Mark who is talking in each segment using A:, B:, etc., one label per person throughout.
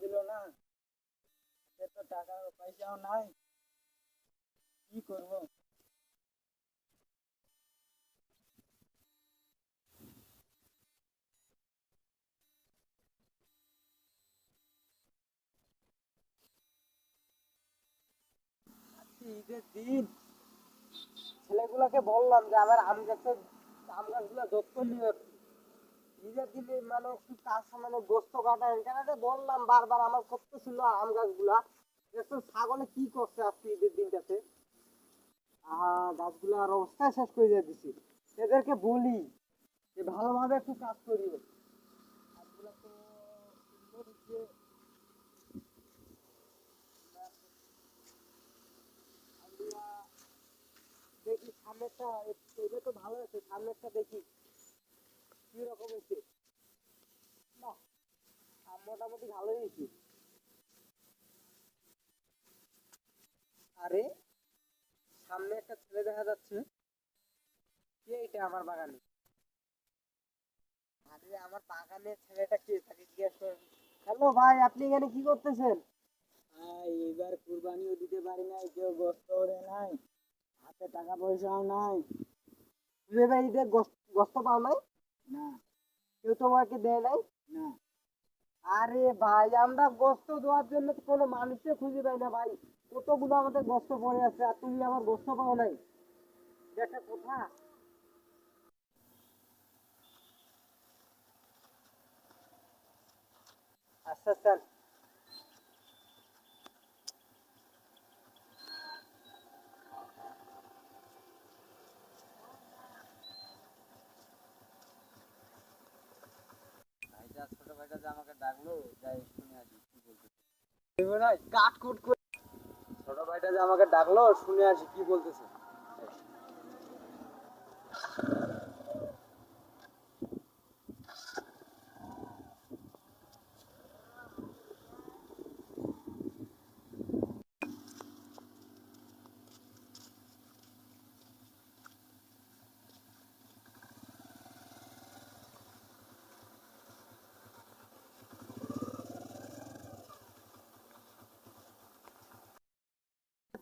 A: দিল না। হাতে তো টাকা পয়সাও নাই। কি করব? ঈদের দিন ছেলেগুলোকে বললাম যে, আমার আম গাছের আম গাছগুলো যত্ন নিও ঈদের দিনে মানে একটু কাজ মানে গোস্ত কাটা, এখানে বললাম বারবার আমার করতেছিল আম গাছগুলা। দেখছ ছাগলে কি করছে আজকে ঈদের দিনটাতে? গাছগুলার অবস্থা শেষ করে দিয়ে দিছি। এদেরকে বলি যে ভালোভাবে একটু কাজ করিও। গাছগুলা দেখি সামনেরটা এটা তো ভালো আছে সামনেরটা দেখি কি রকম হয়েছে না আম মোটামুটি ভালোই হয়েছে আরে সামনে একটা ছেলে দেখা যাচ্ছে। কে এটা আমার বাগানে? আরে আমার বাগানের ছেলেটা কে? তাকে জিজ্ঞেস করেন। হ্যালো ভাই আপনি এখানে কি করতেছেন? ভাই এবার কুরবানিও দিতে পারি নাই কেউ গোস্ত দেয় নাই হাতে টাকা পয়সাও নাই। তুমি ভাই ঈদের গোস্ত পাও নাই? না। কেউ তোমাকে দেয় নাই? না। আরে ভাই আমরা গোস্ত দেওয়ার জন্য তো কোনো মানুষকে খুঁজে পাই না ভাই। কতগুলো আমাদের গোস্ত পড়ে আছে আর তুমি আমার গোস্ত পাও নাই? একটা কথা? আচ্ছা স্যার।
B: ছোট ভাইটা যে আমাকে ডাকলো যাই শুনে আসি কি বলতেছে।
A: কাট কুট করে
B: ছোট ভাইটা যে আমাকে ডাকলো শুনে আসি কি বলতেছে?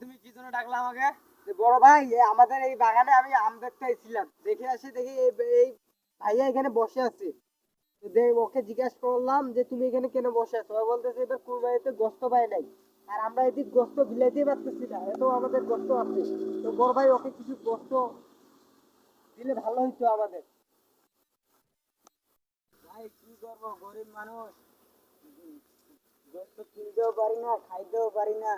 A: তুমি কি জন্য ডাকলা আমাকে? বড় ভাই আমাদের এই বাগানে আমি আম দেখতে এসেছিলাম। দেখে আসি, দেখি এই ভাইয়া এখানে বসে আছে। ওকে জিজ্ঞেস করলাম যে, তুমি এখানে কেন বসে আছো? ও বলতেছে এবার কুরবানিতে গোস্ত পাই নাই। আর আমরা এদিক গোস্ত বিলাইতেই পারতেছি না। এত আমাদের গোস্ত আছে। তো বড় ভাই, ওকে কিছু গোস্ত দিলে ভালো হইতো আমাদের। ভাই, কি করব? গরিব মানুষ। গোস্ত কিনতেও পারি না, খাইতেও পারি না।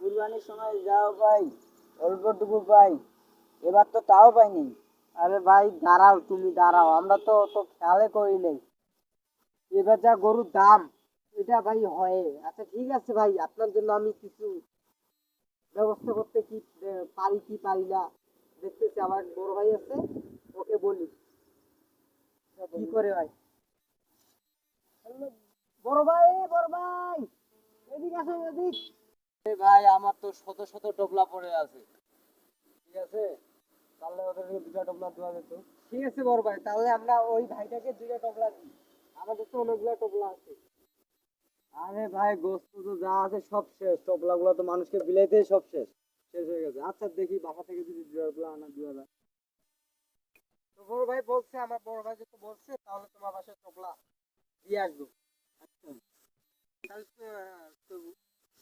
A: কুরবানির সময় যাও পাই, অল্পটুকু পাই, এবার তো তাও পাইনি। আরে ভাই, দাঁড়াও, তুমি দাঁড়াও, আমরা তো তো খেয়ালে করি নাই। এবার যা গরুর দাম, এটা ভাই হয়। আচ্ছা ঠিক আছে ভাই, আপনার জন্য আমি কিছু ব্যবস্থা করতে কি পারি কি পারি না, দেখতেছি আমার বড় ভাই আছে, ওকে বলি। কি করে ভাই? বড় ভাই বড় ভাই, এদিক আসো, এদিক।
B: ভাই আমার তো শত শত টোপলা পড়ে আছে। ঠিক আছে? তাহলে ওদেরকে দুটা টোপলা দেওয়া যেত।
A: ঠিক আছে বড় ভাই তাহলে আমরা ওই ভাইটাকে দুইটা টপলা দিই। আমাদের তো অনেকগুলো টপলা আছে।
B: আরে ভাই গোস্ত তো যা আছে সব শেষ। টোপলা গুলো তো মানুষকে বিলাইতেই সব শেষ। শেষ হয়ে গেছে। আচ্ছা দেখি বাসা থেকে যদি দুটা টোপলা আনা দেওয়া যায়
A: তো বড় ভাই বলছে আমার বড় ভাই যেহেতু বলছে তাহলে তোমার বাসায় টোপলা দিয়ে আসব। আচ্ছা। তাহলে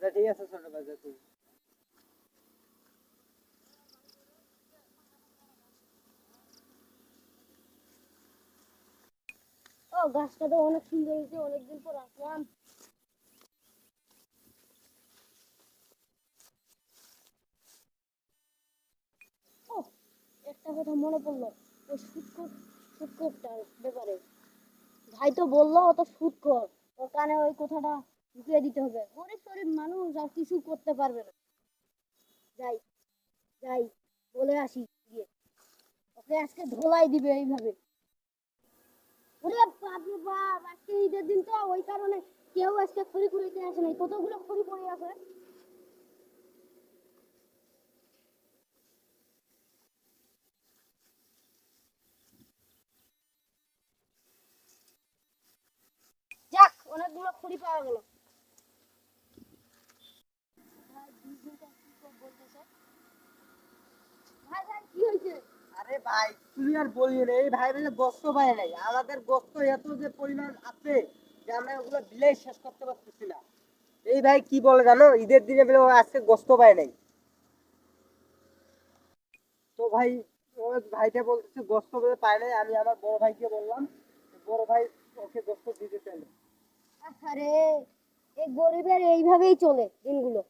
A: আচ্ছা ঠিক আছে, ছোট ভাই তুই।
C: ও, গাছটা তো অনেক সুন্দর হয়েছে, অনেকদিন পর আসলাম। একটা কথা মনে পড়ল, ওই সুৎকর সুৎকরটার ব্যাপারে। ভাই তো বলল, ও তো সুৎকর ওর কানে ওই কথাটা ঢুকিয়ে দিতে হবে। গরিব গরিব মানুষ আর কিছু করতে পারবে না। যাই যাই, বলে আসি গিয়ে। ওকে আজকে ধোলাই দিবে এইভাবে। ওরে বাপরে বাপ, আজকে ঈদের দিন তো, ওই কারণে কেউ আজকে খড়ি কুড়িতে আসে নাই। কতগুলো খড়ি পড়ে আছে? যাক, অনেকগুলো খড়ি পাওয়া গেল ভাই বিজনেসটা কি সব বলতেছে ভাই ভাই কি হয়েছে
A: এই ভাই কি বলে জানো, ঈদের দিনে আজকে গোস্ত পায় নাই। তো ভাই ভাইটা বলতেছে গোস্ত পায় নাই, আমি আমার বড় ভাইকে বললাম, বড় ভাই ওকে গোস্ত দিতে
C: আরে এই গরিবের এইভাবেই চলে দিনগুলো।